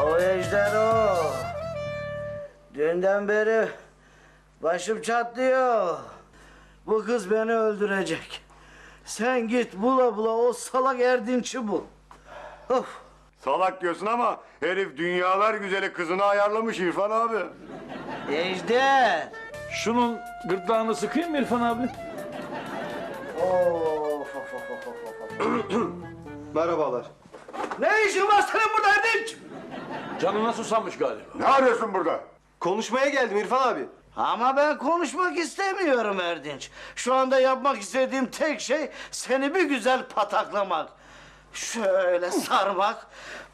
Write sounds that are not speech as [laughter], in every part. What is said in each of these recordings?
O ejder o. Dünden beri başım çatlıyor. Bu kız beni öldürecek. Sen git bula bula o salak Erdinç'i bul. Of. Salak diyorsun ama herif dünyalar güzeli kızını ayarlamış İrfan abi. Ejder. Şunun gırtlağını sıkayım mı İrfan abi? Of, of, of, of, of, of. [clears throat] Merhabalar. Ne işin var senin burada Erdinç? Canına susamış galiba. Ne arıyorsun burada? Konuşmaya geldim İrfan abi. Ama ben konuşmak istemiyorum Erdinç. Şu anda yapmak istediğim tek şey seni bir güzel pataklamak. Şöyle sarmak,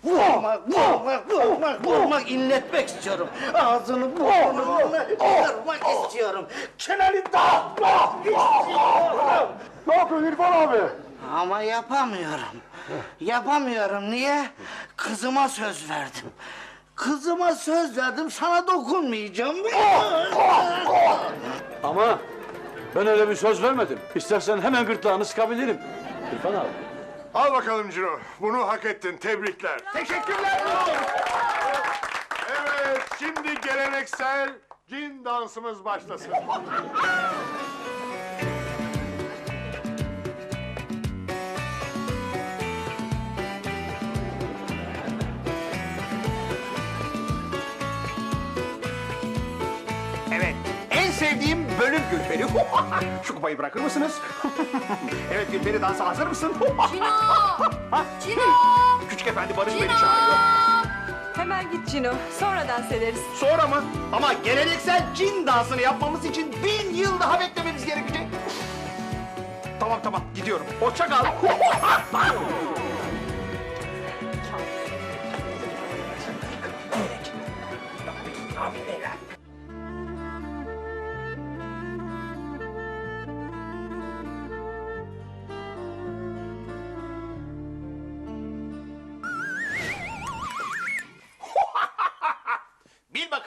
vurmak, vurmak, vurmak, vurmak, inletmek istiyorum. Ağzını burnunu kırmak istiyorum. Çeneni dağıtmak istiyorum. Ne yapıyorsun İrfan abi? Ama yapamıyorum. Yapamıyorum. Niye? Kızıma söz verdim. Kızıma söz verdim, sana dokunmayacağım. Ama ben öyle bir söz vermedim. İstersen hemen gırtlağını sıkabilirim. İrfan abi. Al bakalım Ciro. Bunu hak ettin. Tebrikler. Teşekkürler. Evet, şimdi geleneksel cin dansımız başlasın. Sevdiğim bölüm Gülperi. [laughs] Şu kupayı bırakır mısınız? [laughs] evet Gülperi dansa hazır mısın? [laughs] Cino! Ha? Cino! Küçük efendi Barış Cino! beni çağırıyor. Hemen git Cino. Sonra dans ederiz. Sonra mı? Ama geleneksel cin dansını yapmamız için bin yıl daha beklememiz gerekecek. tamam tamam gidiyorum. Hoşça kal.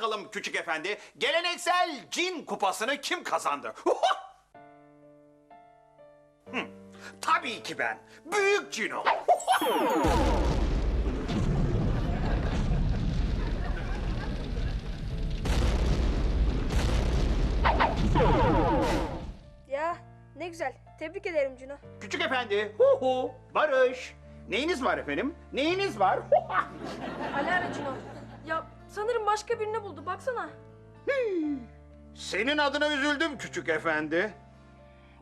Bakalım küçük efendi, geleneksel cin kupasını kim kazandı? [laughs] Hı, Tabii ki ben. Büyük Cino. [laughs] Ya ne güzel. Tebrik ederim Cino. Küçük efendi. Hu hu. Barış. Neyiniz var efendim? Neyiniz var? [laughs] Alara Cino. Ya başka birini buldu. Baksana. Senin adına üzüldüm küçük efendi.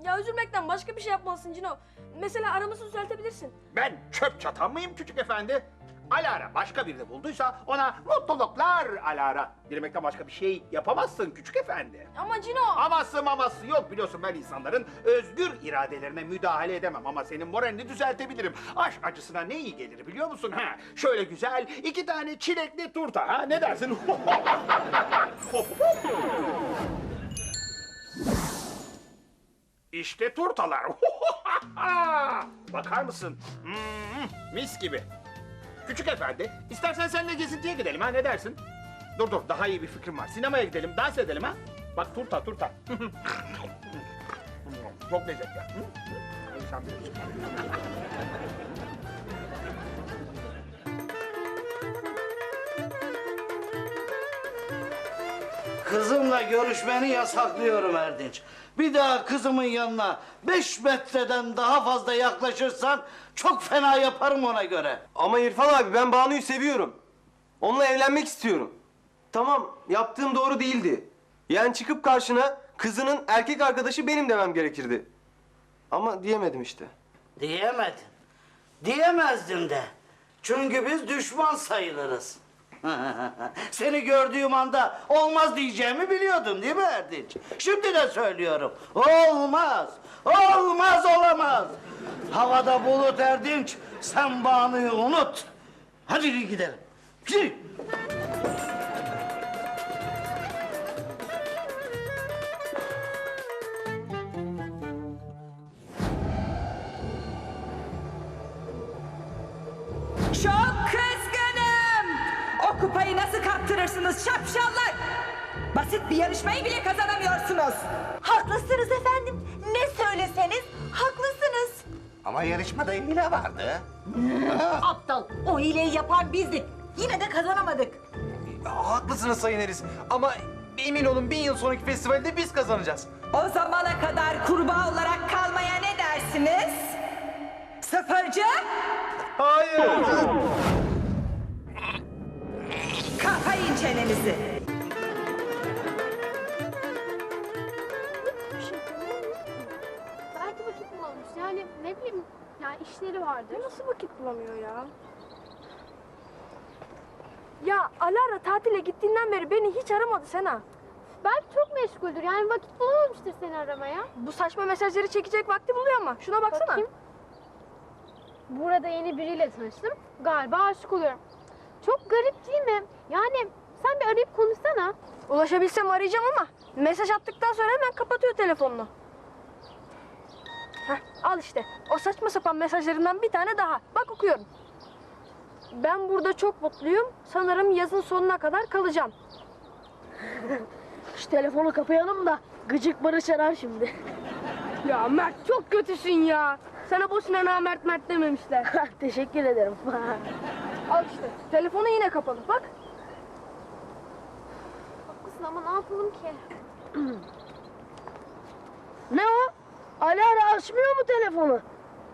Ya üzülmekten başka bir şey yapmalısın Cino. Mesela aramızı düzeltebilirsin. Ben çöp çatan mıyım küçük efendi? Alara başka birini bulduysa ona mutluluklar Alara. Dilemekten başka bir şey yapamazsın küçük efendi. Ama Cino. Aması maması yok biliyorsun ben insanların özgür iradelerine müdahale edemem ama senin moralini düzeltebilirim. Aşk acısına ne iyi gelir biliyor musun? Ha, şöyle güzel iki tane çilekli turta ha ne dersin? [laughs] işte turtalar. [laughs] Bakar mısın? Hmm, mis gibi. Küçük efendi, istersen seninle gezintiye gidelim ha ne dersin? Dur dur daha iyi bir fikrim var. Sinemaya gidelim, dans edelim ha. Bak turta turta. [laughs] Çok lezzetli. Hı? Sen bilirsin. Kızımla görüşmeni yasaklıyorum Erdinç. Bir daha kızımın yanına beş metreden daha fazla yaklaşırsan çok fena yaparım ona göre. Ama İrfan abi ben Banu'yu seviyorum. Onunla evlenmek istiyorum. Tamam yaptığım doğru değildi. Yani çıkıp karşına kızının erkek arkadaşı benim demem gerekirdi. Ama diyemedim işte. Diyemedin. Diyemezdim de. Çünkü biz düşman sayılırız. [laughs] Seni gördüğüm anda olmaz diyeceğimi biliyordum değil mi Erdinç? Şimdi de söylüyorum. Olmaz. Olmaz olamaz. Havada bulut Erdinç. Sen Banu'yu unut. Hadi gidelim. Gidelim. Çok kızgınım. O kupayı nasıl kaptırırsınız şapşallar? Basit bir yarışmayı bile kazanamıyorsunuz. Haklısınız efendim. Ne söyleseniz haklısınız. Ama yarışmada hile vardı. [laughs] Aptal. O hileyi yapan bizdik. Yine de kazanamadık. Haklısınız Sayın Eris. Ama emin olun bin yıl sonraki festivalde biz kazanacağız. O zamana kadar kurbağa olarak kalmaya ne dersiniz? Sıfırcı? Hayır. Kapayın çenenizi. Belki vakit bulamamış. Yani ne bileyim. Yani işleri vardır. Nasıl vakit bulamıyor ya? Ya Alara tatile gittiğinden beri beni hiç aramadı Sena. Belki çok meşguldür. Yani vakit bulamamıştır seni aramaya. Bu saçma mesajları çekecek vakti buluyor ama. Şuna baksana. Bakayım. Burada yeni biriyle tanıştım. Galiba aşık oluyorum. Çok garip değil mi? Yani sen bir arayıp konuşsana. Ulaşabilsem arayacağım ama mesaj attıktan sonra hemen kapatıyor telefonunu. Heh, al işte. O saçma sapan mesajlarından bir tane daha. Bak okuyorum. Ben burada çok mutluyum. Sanırım yazın sonuna kadar kalacağım. Şu telefonu kapayalım da gıcık Barış arar şimdi. ya Mert çok kötüsün ya. Sana boşuna namert Mert dememişler. [laughs] Teşekkür ederim. [laughs] Al işte. Telefonu yine kapalı. Bak. Haklısın ama ne yapalım ki? [clears throat] Ne o? Alara açmıyor mu telefonu?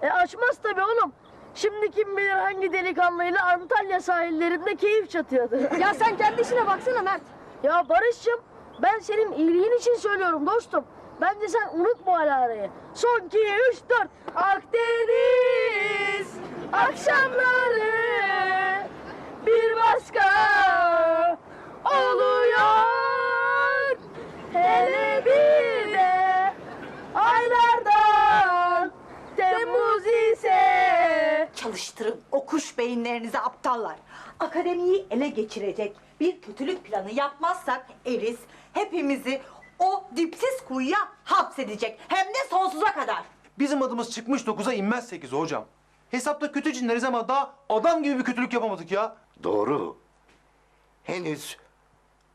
E açmaz tabii oğlum. Şimdi kim bilir hangi delikanlıyla Antalya sahillerinde keyif çatıyordu. [laughs] ya sen kendi işine baksana Mert. Ya Barış'cığım ben senin iyiliğin için söylüyorum dostum. Bence sen unut bu Alara'yı. Son 2, 3, 4. Akdeniz akşamları başka oluyor. Hele bir de aylardan Temmuz ise Çalıştırın o kuş beyinlerinizi aptallar. Akademiyi ele geçirecek bir kötülük planı yapmazsak Eris hepimizi o dipsiz kuyuya hapsedecek. Hem de sonsuza kadar. Bizim adımız çıkmış 9'a inmez 8'e hocam. Hesapta kötü cinleriz ama daha adam gibi bir kötülük yapamadık ya. Doğru. Henüz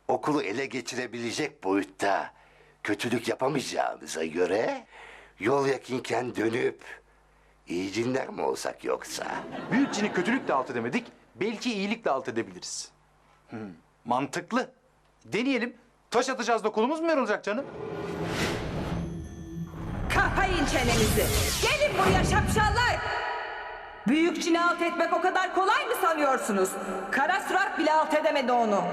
okulu ele geçirebilecek boyutta kötülük yapamayacağımıza göre yol yakınken dönüp iyi cinler mi olsak yoksa? Büyük cini kötülükle alt edemedik. Belki iyilikle alt edebiliriz. Hmm, mantıklı. Deneyelim. Taş atacağız da kolumuz mu yorulacak canım? Kapayın çenenizi. Gelin buraya şapşallar. Büyük cini alt etmek o kadar kolay mı sanıyorsunuz? Kara surat bile alt edemedi onu.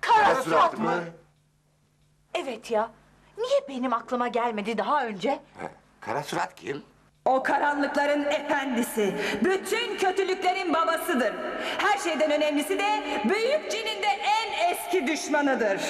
Kara surat mı? Evet ya. Niye benim aklıma gelmedi daha önce? Ha, Kara surat kim? O karanlıkların efendisi, bütün kötülüklerin babasıdır. Her şeyden önemlisi de büyük cinin de en eski düşmanıdır.